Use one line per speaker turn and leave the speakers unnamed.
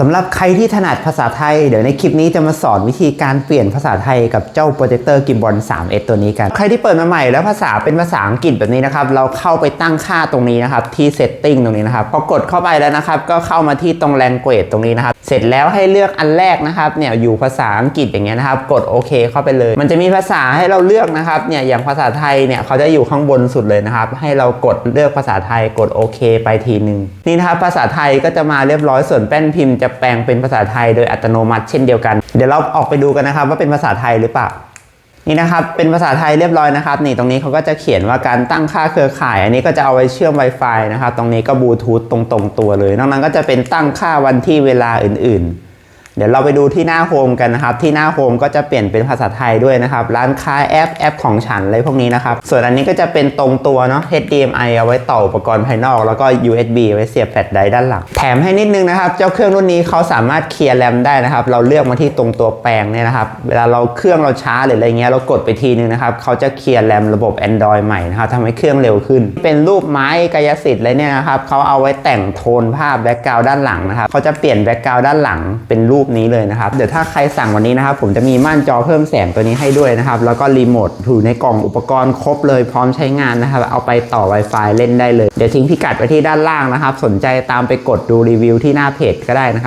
สำหรับใครที่ถนัดภาษาไทย เดี๋ยวในคลิปนี้จะมาสอนวิธีการเปลี่ยนภาษาไทยกับเจ้าโปรเจคเตอร์กิบบอล 3S ตัวนี้กัน ใครที่เปิดมาใหม่แล้วภาษาเป็นภาษาอังกฤษแบบนี้นะครับ เราเข้าไปตั้งค่าตรงนี้นะครับ ที่ setting ตรงนี้นะครับพอกดเข้าไปแล้วนะครับ ก็เข้ามาที่ตรง language ตรงนี้นะครับ เสร็จแล้วให้เลือกอันแรกนะครับ เนี่ยอยู่ภาษาอังกฤษอย่างเงี้ยนะครับ กดโอเคเข้าไปเลย มันจะมีภาษาให้เราเลือกนะครับ เนี่ยอย่างภาษาไทยเนี่ยเขาจะอยู่ข้างบนสุดเลยนะครับ ให้เรากดเลือกภาษาไทย กดโอเคไปทีนึง นี่นะครับภาษาไทยก็จะมาเรียบร้อยส่วนแป้นพิมพ์จะแปลงเป็นภาษาไทยโดยอัตโนมัติเช่นเดียวกัน เดี๋ยวเราออกไปดูกันนะครับ ว่าเป็นภาษาไทยหรือเปล่านี่นะครับเป็นภาษาไทยเรียบร้อยนะครับ นี่ตรงนี้เขาก็จะเขียนว่าการตั้งค่าเครือข่าย อันนี้ก็จะเอาไว้เชื่อม Wi-Fi นะครับ ตรงนี้ก็บลูทูธตรงๆตัวเลย นอกนั้นก็จะเป็นตั้งค่าวันที่เวลาอื่นๆ เดี๋ยวเราไปดูที่หน้าโฮมกันนะครับ ที่หน้าโฮมก็จะเปลี่ยนเป็นภาษาไทยด้วยนะครับ ร้านค้าแอปแอปของฉันอะไรพวกนี้นะครับ ส่วนอันนี้ก็จะเป็นตรงตัวเนาะ HDMI เอาไว้ต่ออุปกรณ์ภายนอก แล้วก็ USB ไว้เสียบแฟลชไดร์ด้านหลัง แถมให้นิดนึงนะครับ เจ้าเครื่องรุ่นนี้เขาสามารถเคลียร์แรมได้นะครับ เราเลือกมาที่ตรงตัวแปลงเนี่ยนะครับ เวลาเราเครื่องเราช้าหรืออะไรเงี้ยเรากดไปทีนึงนะครับเขาจะเคลียร์แรมระบบ Android ใหม่นะครับทำให้เครื่องเร็วขึ้น เป็นรูปไม้กายสิทธิ์อะไรเนี่ยนะครับเขาเอาไว้แต่งโทนภาพแบ็กกราวด้านหลังนะครับเขาจะเปลี่ยนแบ็กกราวด้านหลังเป็นรูปนี้เลยนะครับ เดี๋ยวถ้าใครสั่งวันนี้นะครับผมจะมีม่านจอเพิ่มแสงตัวนี้ให้ด้วยนะครับ แล้วก็รีโมทอยู่ในกล่องอุปกรณ์ครบเลยพร้อมใช้งานนะครับ เอาไปต่อ Wi-Fi เล่นได้เลย เดี๋ยวทิ้งพิกัดไว้ที่ด้านล่างนะครับ สนใจตามไปกดดูรีวิวที่หน้าเพจก็ได้นะครับ